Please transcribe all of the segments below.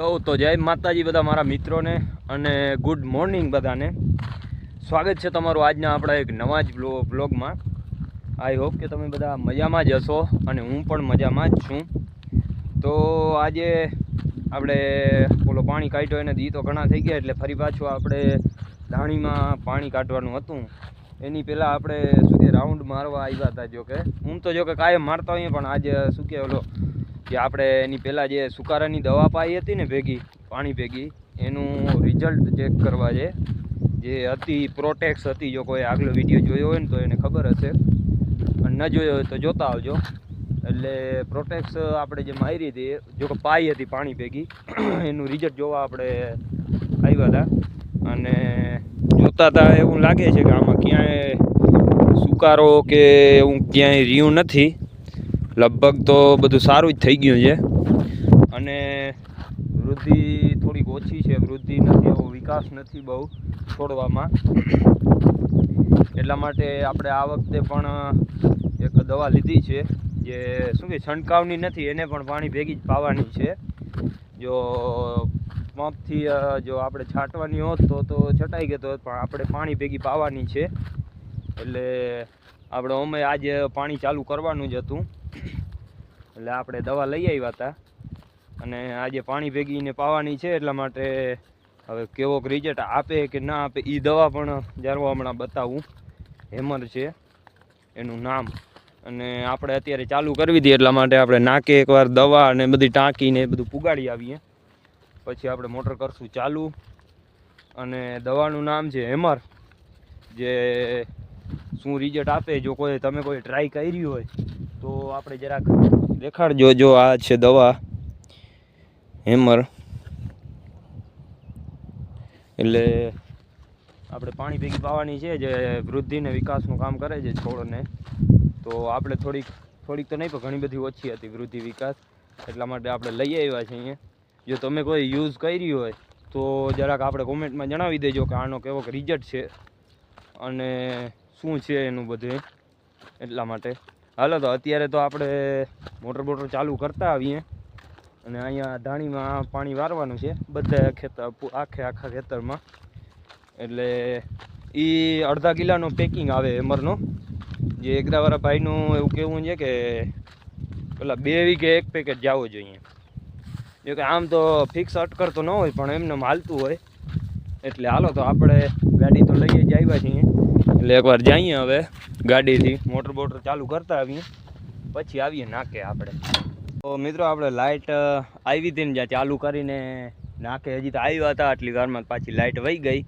લો, તો જય માતાજી બધા મારા મિત્રોને અને ગુડ મોર્નિંગ બધાને. સ્વાગત છે તમારું આજના આપણા એક નવા જ બ્લો- બ્લોગમાં આઈ હોપ કે તમે બધા મજામાં જ હશો અને હું પણ મજામાં જ છું. તો આજે આપણે ઓલો પાણી કાઢ્યો એને, દી તો ઘણા થઈ ગયા એટલે ફરી પાછું આપણે ધાણીમાં પાણી કાઢવાનું હતું. એની પહેલાં આપણે શું કે રાઉન્ડ મારવા આવ્યા હતા જોકે. હું તો જોકે કાયમ મારતા હોઈએ પણ આજે શું કે ઓલો કે આપણે એની પહેલાં જે સુકારાની દવા પાઈ હતી ને ભેગી, પાણી ભેગી, એનું રિઝલ્ટ ચેક કરવા છે. જે હતી પ્રોટેક્સ હતી, જો કોઈ આગલો વીડિયો જોયો હોય ને તો એને ખબર હશે. અને ન જોયો હોય તો જોતા આવજો. એટલે પ્રોટેક્સ આપણે જે મારી હતી, જો કે પાઈ હતી પાણી ભેગી, એનું રિઝલ્ટ જોવા આપણે આવ્યા હતા. અને જોતા હતા એવું લાગે છે કે આમાં ક્યાંય સુકારો કે એવું ક્યાંય રહ્યું નથી. લગભગ તો બધું સારું જ થઈ ગયું છે. અને વૃદ્ધિ થોડીક ઓછી છે. વૃદ્ધિ નથી એવો વિકાસ નથી બહુ છોડવામાં. એટલા માટે આપણે આ વખતે પણ એક દવા લીધી છે, જે શું કે છંટકાવની નથી, એને પણ પાણી ભેગી જ પાવાની છે. જો પંપથી જો આપણે છાંટવાની હોત તો તો છટાઈ ગયો પણ આપણે પાણી ભેગી પાવાની છે. એટલે આપણે અમે આજે પાણી ચાલુ કરવાનું જ હતું. એટલે આપણે દવા લઈ આવ્યા હતા. અને આજે પાણી ભેગીને પાવાની છે, એટલા માટે હવે કેવોક રિઝલ્ટ આપે કે ના આપે એ દવા પણ જ્યારે હમણાં બતાવું. હેમર છે, એનું નામ. અને આપણે અત્યારે ચાલુ કરવી હતી એટલા માટે આપણે નાકે એકવાર દવા અને બધી ટાંકીને બધું પુગાડી આવીએ. પછી આપણે મોટર કરશું ચાલુ. અને દવાનું નામ છે હેમર, જે શું રિઝલ્ટ આપે, જો કોઈ, તમે કોઈ ટ્રાય કરી હોય તો આપણે જરાક દેખાડજો જો આ છે દવા. હેમર. એટલે આપણે પાણી ભેગી પાવાની છે જે વૃદ્ધિ ને વિકાસનું કામ કરે છે છોડને. તો આપણે થોડીક થોડીક તો નહીં, પણ ઘણી બધી ઓછી હતી વૃદ્ધિ વિકાસ. એટલા માટે આપણે લઈ આવ્યા છીએ અહીંયા. જો તમે કોઈ યુઝ કરી હોય, તો જરાક આપણે કોમેન્ટમાં જણાવી દેજો કે આનો કેવો રિઝલ્ટ છે અને શું છે એનું બધું. એટલા માટે. હાલો, તો અત્યારે તો આપણે મોટર બોટર ચાલુ કરતા આવીએ. અને અહીંયા ધાણીમાં પાણી વારવાનું છે. બધા ખેતર આખે આખા ખેતરમાં. એટલે એ અડધા કિલાનો પેકિંગ આવે એમરનો. જે એકદાવાળા ભાઈનું એવું કહેવું છે કે પેલા બે વીકે એક પેકેટ જવું જોઈએ. જો કે આમ તો ફિક્સ અટકર તો ન હોય, પણ એમને હાલતું હોય. એટલે હાલો, તો આપણે ગાડી તો લઈએ જ આવ્યા છીએ. એટલે એકવાર જઈએ હવે ગાડીથી. મોટર બોટર ચાલુ કરતા આવીએ. પછી આવીએ નાકે આપણે. તો મિત્રો આપણે લાઇટ આવી હતી ને જ્યાં ચાલુ કરીને નાકે હજી તો આવ્યા હતા, આટલી વારમાં પાછી લાઇટ વહી ગઈ.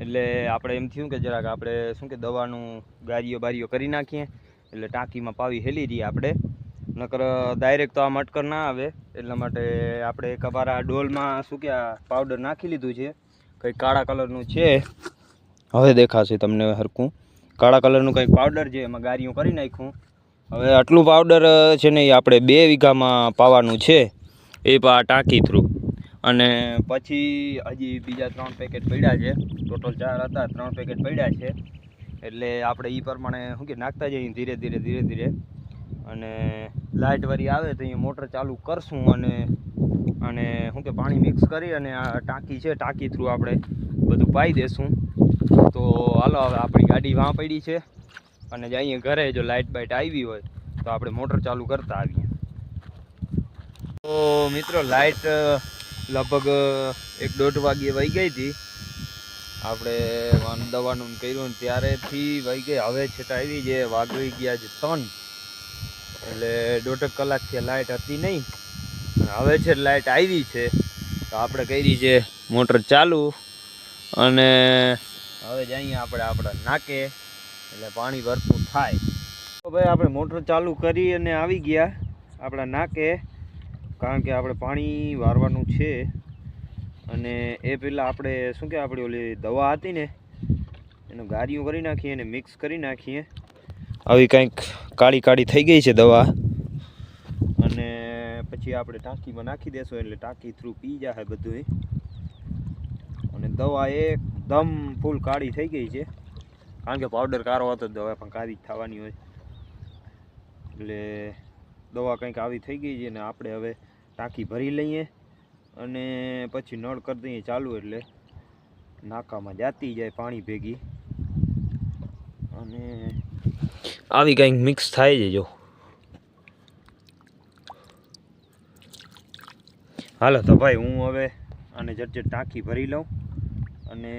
એટલે આપણે એમ થયું કે જરાક આપણે શું કે દવાનું ગારીઓ બારીઓ કરી નાખીએ. એટલે ટાંકીમાં પાવી હેલી રહીએ આપણે. નકર ડાયરેક્ટ તો આ મટકર ના આવે. એટલા માટે આપણે એક અમારા ડોલમાં શું કે પાવડર નાખી લીધું છે. કંઈક કાળા કલરનું છે. હવે દેખાશે તમને હરખું. કાળા કલરનું કંઈક પાવડર છે એમાં ગારીઓ કરી નાખ્યું. હવે આટલું પાવડર છે ને એ આપણે બે વીઘામાં પાવાનું છે. એ પા ટાંકી થ્રુ અને પછી હજી બીજા ત્રણ પેકેટ પડ્યા છે. ટોટલ ચાર હતા, ત્રણ પેકેટ પડ્યા છે. એટલે આપણે એ પ્રમાણે શું કે નાખતા જઈએ ધીરે ધીરે ધીરે ધીરે. અને લાઇટ વરી આવે તો અહીંયા મોટર ચાલુ કરશું અને અને શું કે પાણી મિક્સ કરી અને આ ટાંકી છે, ટાંકી થ્રુ આપણે બધું પાઈ દેશું. તો હાલો હવે આપણી ગાડી વાં પડી છે અને જઈએ ઘરે જો લાઇટ બાઇટ આવી હોય તો આપણે મોટર ચાલુ કરતા આવીએ. તો મિત્રો લાઇટ લગભગ એક દોઢ વાગ્યે વહી ગઈ હતી. આપણે દવાનું કર્યું ત્યારેથી વહી ગઈ. હવે છતાં આવી જે વાગી ગયા છે ત્રણ. એટલે દોઢેક કલાકથી લાઇટ હતી નહીં. હવે છે લાઇટ આવી છે. તો આપણે કરી છે મોટર ચાલુ. અને હવે જ અહીંયા આપણે આપણા નાકે, એટલે પાણી ભરપૂર થાય. તો ભાઈ આપણે મોટર ચાલુ કરી અને આવી ગયા આપણા નાકે, કારણ કે આપણે પાણી વારવાનું છે. અને એ પહેલાં આપણે શું કે આપણી ઓલી દવા હતી ને, એનું ગારીઓ કરી નાખીએ અને મિક્સ કરી નાખીએ. આવી કંઈક કાળી કાળી થઈ ગઈ છે દવા. અને પછી આપણે ટાંકીમાં નાખી દેશું, એટલે ટાંકી થ્રુ પી જાય બધું અને દવા એકદમ ફૂલ કાળી થઈ ગઈ છે. કારણ કે પાવડર કારો હતો દવા પણ કાળી જ થવાની હોય. એટલે દવા કંઈક આવી થઈ ગઈ છે ને આપણે હવે ટાંકી ભરી લઈએ અને પછી નળ કરી દઈએ ચાલુ એટલે નાકામાં જાતી જાય પાણી ભેગી. અને આવી કંઈક મિક્સ થાય છે જો. હાલો તો ભાઈ હું હવે આને જટ ટાંકી ભરી લઉં. અને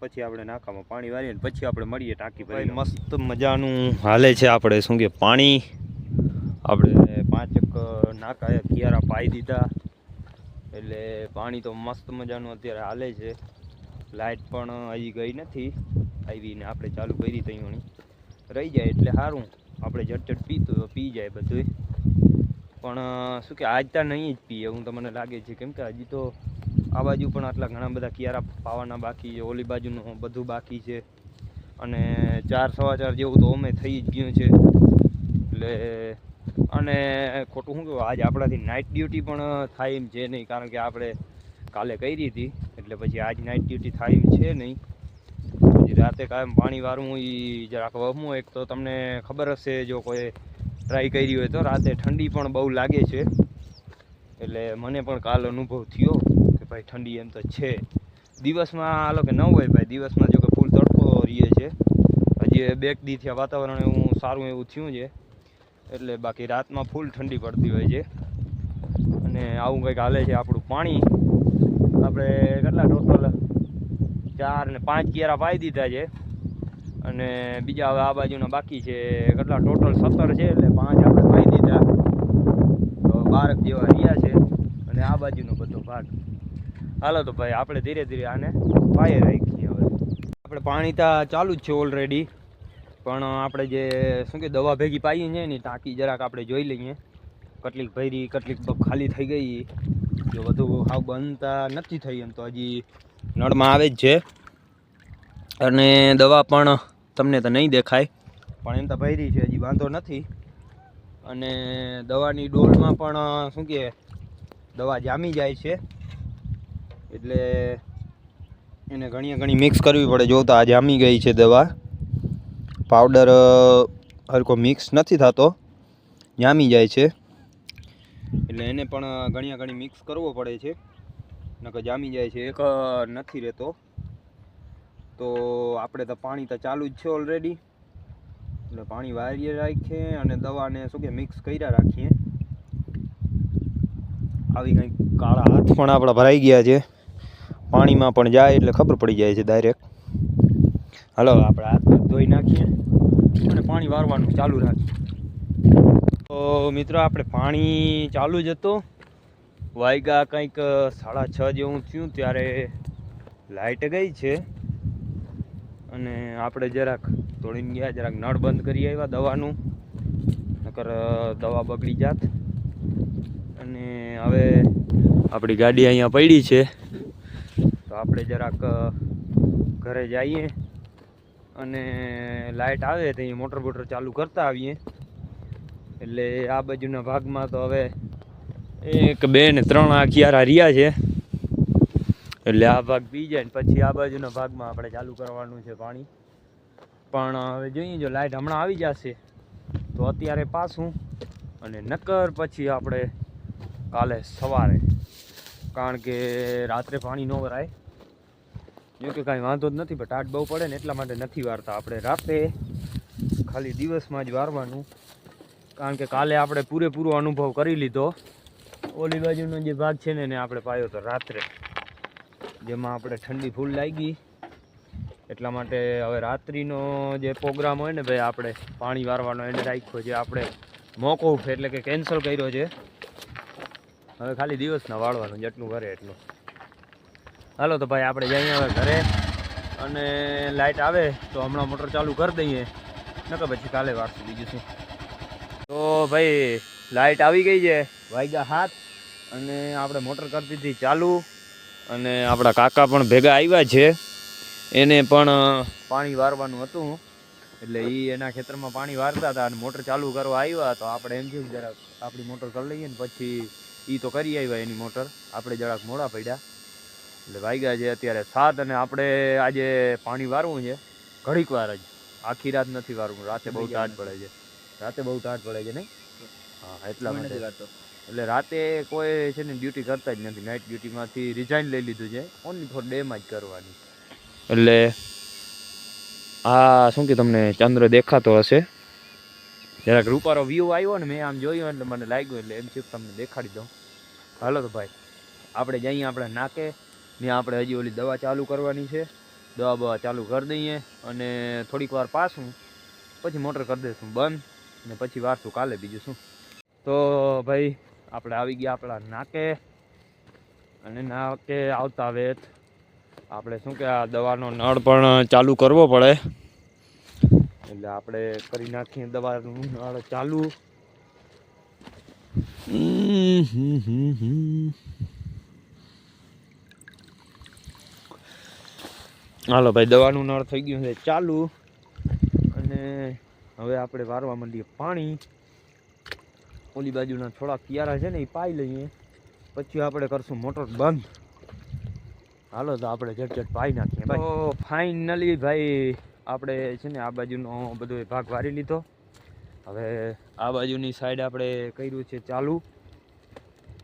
પછી આપણે નાકામાં પાણી વાળીએ ને પછી આપણે મળીએ ટાંકી ભરી મસ્ત મજાનું હાલે છે આપણે, શું કે, પાણી. આપણે પાંચક નાકા કિયારા પાઈ દીધા. એટલે પાણી તો મસ્ત મજાનું અત્યારે હાલે છે. લાઇટ પણ હજી ગઈ નથી. આવીને આપણે ચાલુ કરી તૈયારી રહી જાય એટલે સારું આપણે ઝટઝટ પીતું પી જાય બધું પણ, શું કે, આજ ત્યાં નહીં જ પીએ. હું તમને લાગે છે, કેમ કે હજી તો આ બાજુ પણ આટલા ઘણા બધા કિયારા પાવાના બાકી છે, ઓલી બાજુનું બધું બાકી છે. અને ચાર સવા ચાર જેવું તો અમે થઈ જ ગયું છે. એટલે અને ખોટું શું કહ્યું આજ આપણાથી નાઇટ ડ્યુટી પણ થાય એમ છે નહીં, કારણ કે આપણે કાલે કરી હતી, એટલે પછી આજ નાઇટ ડ્યુટી થાય એમ છે નહીં. પછી રાતે કાયમ પાણી વારવું એ જરાક વમું એક તો તમને ખબર હશે, જો કોઈ ટ્રાય કરી હોય તો રાતે ઠંડી પણ બહુ લાગે છે. એટલે મને પણ કાલ અનુભવ થયો. ભાઈ ઠંડી એમ તો છે. દિવસમાં હાલો કે ન હોય ભાઈ, દિવસમાં જો કે ફૂલ તડકો રહીએ છે. હજી બે દી થયા વાતાવરણ એવું સારું એવું થયું છે. એટલે બાકી રાતમાં ફૂલ ઠંડી પડતી હોય છે. અને આવું કંઈક હાલે છે આપણું પાણી. આપણે કેટલા ટોટલ ચાર ને પાંચ કિયારા પાઈ દીધા છે. અને બીજા હવે આ બાજુના બાકી છે કેટલા ટોટલ સત્તર છે એટલે પાંચ આપણે પાઈ દીધા. તો બારક જેવા રહ્યા છે. અને આ બાજુનો બધો ભાગ. હાલો તો ભાઈ, આપણે ધીરે ધીરે આને પાયે રાખીએ હવે. આપણે પાણી તો ચાલુ જ છે ઓલરેડી પણ આપણે જે, શું કે, દવા ભેગી પાઈએ છે ને ટાંકી જરાક આપણે જોઈ લઈએ. કેટલીક ભરી, કેટલીક ખાલી થઈ ગઈ. જો વધુ હાવ બનતા નથી થઈ એમ તો હજી નળમાં આવે જ છે. અને દવા પણ તમને તો નહીં દેખાય. પણ એમ તો ભરી છે, હજી વાંધો નથી. અને દવાની ડોલમાં પણ, શું કે, દવા જામી જાય છે. એટલે એને ઘણી ઘણી મિક્સ કરવી પડે. જો તો આ જામી ગઈ છે દવા. પાવડર હરકો મિક્સ નથી થતો. જામી જાય છે. એટલે એને પણ ઘણી ઘણી મિક્સ કરવો પડે છે. નકર જામી જાય છે. એક નથી રહેતો. તો આપણે તો પાણી તો ચાલુ જ છે ઓલરેડી એટલે પાણી વારીએ રાખીએ અને દવાને શું કે મિક્સ કર્યા રાખીએ. આવી કંઈક કાળા હાથ પણ આપણા ભરાઈ ગયા છે. પાણીમાં પણ જાય એટલે ખબર પડી જાય છે ડાયરેક્ટ હલો, આપણે હાથ ધોઈ નાખીએ અને પાણી વારવાનું ચાલુ રાખીએ. તો મિત્રો, આપણે પાણી ચાલુ જ હતું. વાયગા કંઈક સાડા છ જેવું થયું, ત્યારે લાઇટ ગઈ છે. અને આપણે જરાક તોડીને ગયા, જરાક નળ બંધ કરી આવ્યા દવાનું. નકર દવા બગડી જાત. અને હવે આપણી ગાડી અહીંયા પડી છે. આપણે જરાક ઘરે જઈએ અને લાઇટ આવે તો અહીંયા મોટર બોટર ચાલુ કરતા આવીએ. એટલે આ બાજુના ભાગમાં તો હવે એક, બે ને ત્રણ આખિયારા રહ્યા છે. એટલે આ ભાગ પી જાય ને પછી આ બાજુના ભાગમાં આપણે ચાલુ કરવાનું છે પાણી. પણ હવે જોઈએ જો લાઇટ હમણાં આવી જશે તો અત્યારે પાછું અને નક્કર પછી આપણે કાલે સવારે. કારણ કે રાત્રે પાણી ન ભરાય. જો કે કાંઈ વાંધો જ નથી પણ ટાટ બહુ પડે ને એટલા માટે નથી વારતા આપણે રાતે. ખાલી દિવસમાં જ વારવાનું. કારણ કે કાલે આપણે પૂરેપૂરો અનુભવ કરી લીધો. ઓલી બાજુનો જે ભાગ છે ને એને આપણે પાયો તો રાત્રે. જેમાં આપણે ઠંડી ફૂલ લાગી. એટલા માટે હવે રાત્રિનો જે પ્રોગ્રામ હોય ને ભાઈ, આપણે પાણી વારવાનો એને રાખ્યો છે. આપણે મોકૂફ એટલે કે કેન્સલ કર્યો છે. હવે ખાલી દિવસના વાળવાનું, જેટલું કરે એટલું. હાલો તો ભાઈ, આપણે જઈએ હવે ઘરે. અને લાઇટ આવે તો હમણાં મોટર ચાલુ કરી દઈએ. નકર પછી કાલે વારશું બીજું શું તો ભાઈ લાઇટ આવી ગઈ છે, વાગ્યા હાથ અને આપણે મોટર કરી દીધી ચાલુ. અને આપણા કાકા પણ ભેગા આવ્યા છે. એને પણ પાણી વારવાનું હતું. એટલે એ એના ખેતરમાં પાણી વારતા હતા અને મોટર ચાલુ કરવા આવ્યા. તો આપણે એમ થયું જરાક આપણી મોટર કરી લઈએ ને પછી એ તો કરી આવ્યા એની મોટર. આપણે જરાક મોડા પડ્યા. એટલે વાગ્યા છે અત્યારે સાત અને આપણે આજે પાણી વારવું છે. ઘડીક વાર જ. આખી રાત નથી વારવું. રાતે બહુ ટાઢ પડે છે. રાતે બહુ ટાઢ પડે છે નહીં હા એટલા માટે. એટલે રાતે કોઈ છે ને ડ્યુટી કરતા જ નથી. નાઇટ ડ્યુટીમાંથી રિઝાઇન લઈ લીધું છે. ઓનલી ફોર ડેમાં જ કરવાની. એટલે આ શું કે તમને ચંદ્ર દેખાતો હશે? જરાક રૂપારો વ્યૂ આવ્યો ને મેં આમ જોયું એટલે મને લાગ્યું એટલે એમ છે તમને દેખાડી દઉં. હાલો તો ભાઈ આપણે જઈએ આપણે નાકે. ત્યાં આપણે હજી ઓલી દવા ચાલુ કરવાની છે. દવા બવા ચાલુ કરી દઈએ અને થોડીક વાર પાસું પછી મોટર કરી દઈશું બંધ ને પછી વારશું કાલે બીજું શું. તો ભાઈ, આપણે આવી ગયા આપણા નાકે અને નાકે આવતા વેત આપણે શું કે આ દવાનો નળ પણ ચાલુ કરવો પડે. એટલે આપણે કરી નાખીએ દવાનું નળ ચાલુ. હમ હમ હમ. હાલો ભાઈ, દવાનું નળ થઈ ગયું છે ચાલુ. અને હવે આપણે વારવા માંડીએ પાણી. ઓલી બાજુના થોડા કિયારા છે ને એ પાઈ લઈએ. પછી આપણે કરશું મોટર બંધ. હાલો, તો આપણે ઝટ ઝટ પાઈ નાખીએ તો ફાઇનલી ભાઈ, આપણે છે ને આ બાજુનો બધો ભાગ વારી લીધો. હવે આ બાજુની સાઈડ આપણે કર્યું છે ચાલુ.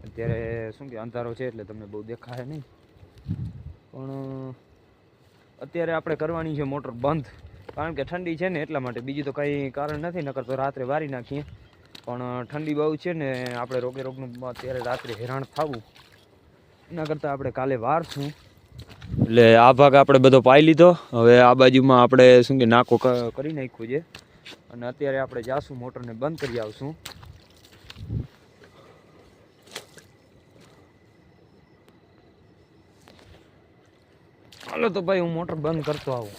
અત્યારે શું કે અંધારો છે એટલે તમને બહુ દેખાય નહીં. પણ અત્યારે આપણે કરવાની છે મોટર બંધ. કારણ કે ઠંડી છે ને એટલા માટે. બીજું તો કંઈ કારણ નથી, નકર તો રાત્રે વારી નાખીએ. પણ ઠંડી બહુ છે ને, આપણે રોગે રોગનું અત્યારે રાત્રે હેરાન થવું. એના કરતાં આપણે કાલે વારશું એટલે આ ભાગ આપણે બધો પાઈ લીધો. હવે આ બાજુમાં આપણે શું કે નાકો કરી નાખ્યું છે. અને અત્યારે આપણે જાશું, મોટરને બંધ કરી આવશું. હાલો તો ભાઈ હું મોટર બંધ કરતો આવું.